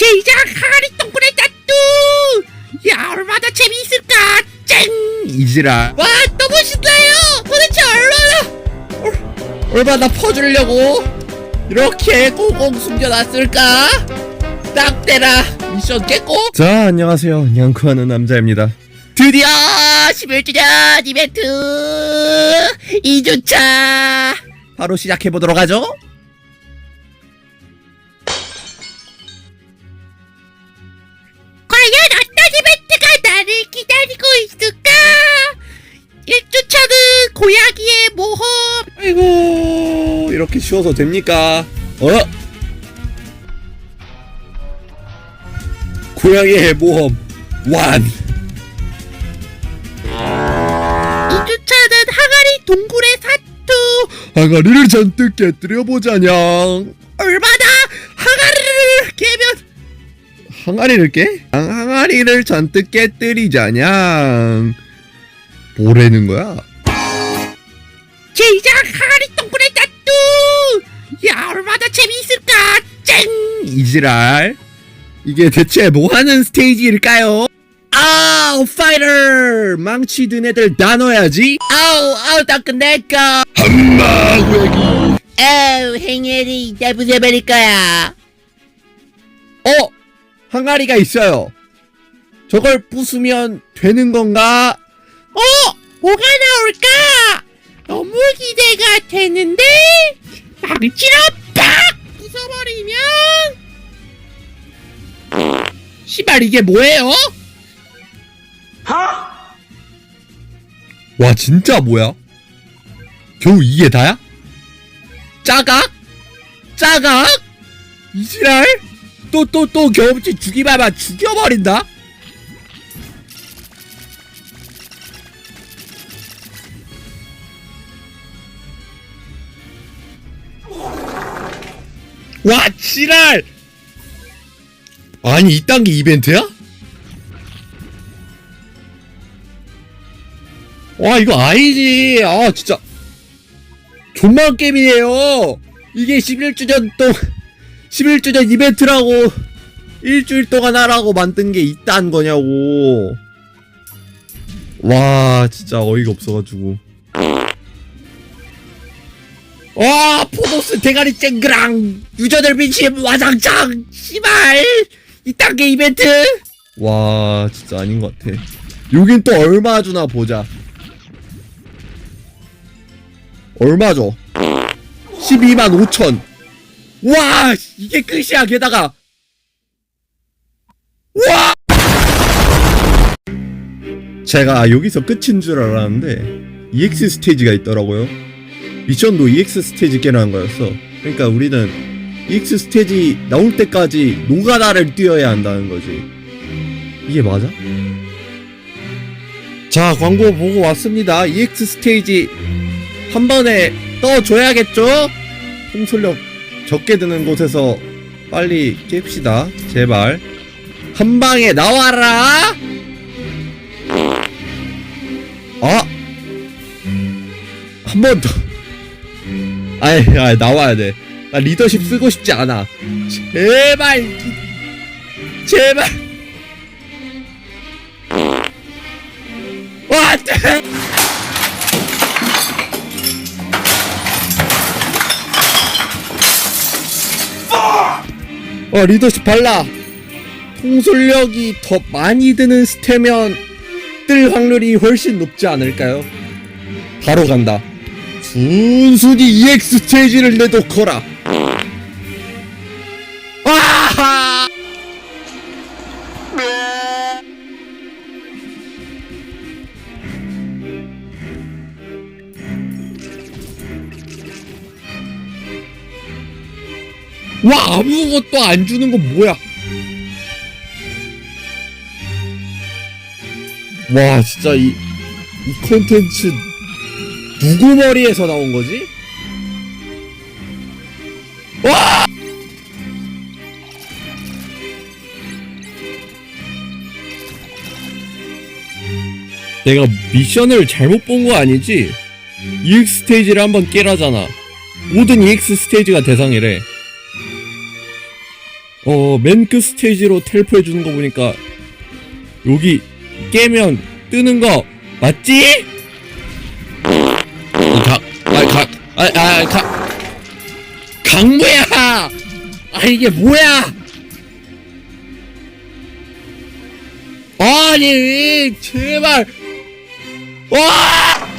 제이장 항아리 동굴의 따뚜! 야 얼마나 재미있을까? 쨍! 이지라. 와 너무 신나요! 도대체 얼마나 얼- 얼마나 퍼주려고 이렇게 꽁꽁 숨겨놨을까? 딱 때라 미션 깼고 자, 안녕하세요. 냥쿠하는 남자입니다. 드디어 11주년 이벤트! 2주차! 바로 시작해보도록 하죠 기다리고 있을까 1주차는 고양이의 모험 아이고, 이렇게 쉬워서 됩니까? 어? 고양이의 모험, 완! 2주차는 항아리 동굴의 사투 항아리를 잔뜩 깨뜨려 보자냥. 항아리를 깨? 항- 항아리를 잔뜩 깨뜨리자냥. 뭐라는 거야? 제이장 항아리 동굴의 따뚜 야 얼마나 재미있을까 쨍 이지랄. 이게 대체 뭐 하는 스테이지일까요? 아우, 파이터! 망치 든 애들 다 넣어야지. 아우 아우 따끈할까 한마 고양이. 아우 나 부숴버릴 거야 어! 항아리가 있어요. 저걸 부수면 되는 건가? 어 뭐가 나올까 너무 기대가 되는데 망치로 빡 부숴버리면 시발 이게 뭐예요 와, 진짜 뭐야? 겨우 이게 다야? 짜각? 짜각? 이지랄? 또, 또, 또 경험치 죽이봐봐 죽여버린다? 와, 지랄! 아니, 이딴 게 이벤트야? 와 이거 아니지 아 진짜 존만 게임이에요 이게 11주년 동 11주년 이벤트라고 일주일 동안 하라고 만든 게 이딴 거냐고. 와 진짜 어이가 없어가지고. 와 포도스 대가리 쨍그랑 유저들 민심 와장창 씨발! 이딴 게 이벤트? 와 진짜 아닌 것 같아. 여긴 또 얼마 주나 보자. 얼마 줘? 12만 5천 와 이게 끝이야 게다가. 와! 제가 여기서 끝인 줄 알았는데 EX 스테이지가 있더라고요. 미션도 EX 스테이지 깨라는 거였어. 그러니까 우리는 EX 스테이지 나올 때까지 노가다를 뛰어야 한다는 거지. 이게 맞아? 자 광고 보고 왔습니다. EX 스테이지 한 번에 떠줘야겠죠? 홍솔력 적게 드는 곳에서 빨리 깹시다. 제발. 한 방에 나와라! 아! 한 번 더. 아이 아 나와야 돼 나 리더십 쓰고 싶지 않아. 제발! 제발! 와 어 리더십 발라. 통솔력이 더 많이 드는 스테면 뜰 확률이 훨씬 높지 않을까요? 바로 간다. 순순히 EX 스테이지를 내놓거라 와 아무것도 안 주는 건 뭐야? 와 진짜 이, 이 콘텐츠 누구 머리에서 나온 거지? 와! 내가 미션을 잘못 본 거 아니지? EX 스테이지를 한번 깨라잖아. 모든 EX 스테이지가 대상이래. 어, 맨 끝 스테이지로 텔포해 주는 거 보니까 여기 깨면 뜨는 거 맞지? 각, 아, 각, 아, 아, 각, 강무야! 아, 이게 뭐야! 아니, 제발! 와!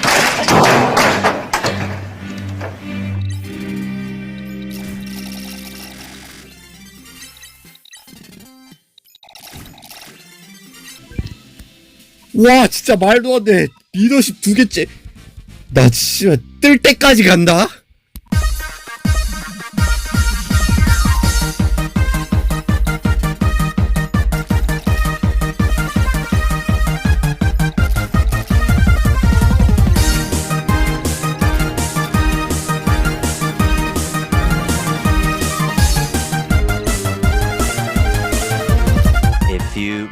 와 진짜 말도 안 돼. 리더십 두 개째. 나 진짜 뜰 때까지 간다?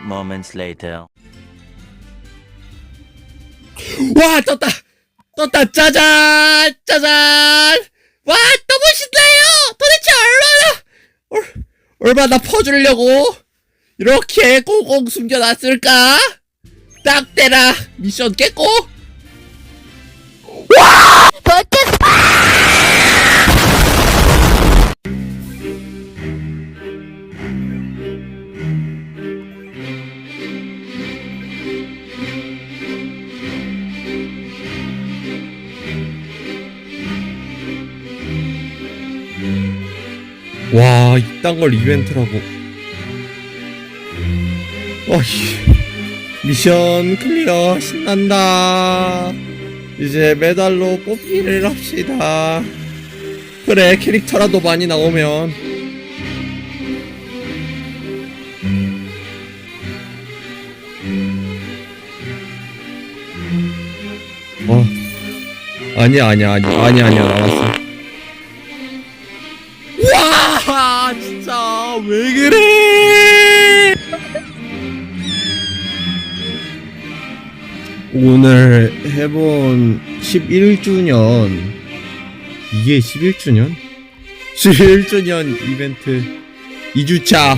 Moments later. 와 떴다. 떴다. 짜잔 짜잔. 와 너무 신나요? 도대체 얼마나 얼, 얼마나 퍼주려고 이렇게 꽁꽁 숨겨놨을까? 딱 대라 미션 깼고. 와 이딴 걸 이벤트라고. 어휴 미션 클리어 신난다. 이제 메달로 뽑기를 합시다. 그래 캐릭터라도 많이 나오면. 어. 아니야 아니야 아니야 아니야 아니야 나왔어 오늘 해본 11주년. 이게 11주년? 11주년 이벤트. 2주차.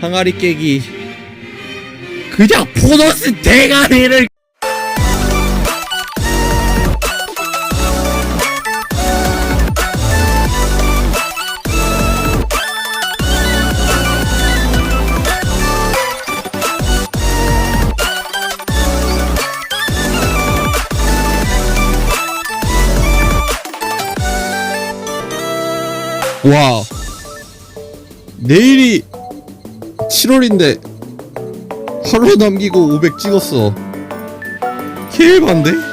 항아리 깨기. 그냥 포도스 대가리를 와 내일이 7월인데 하루 남기고 500 찍었어 개반데?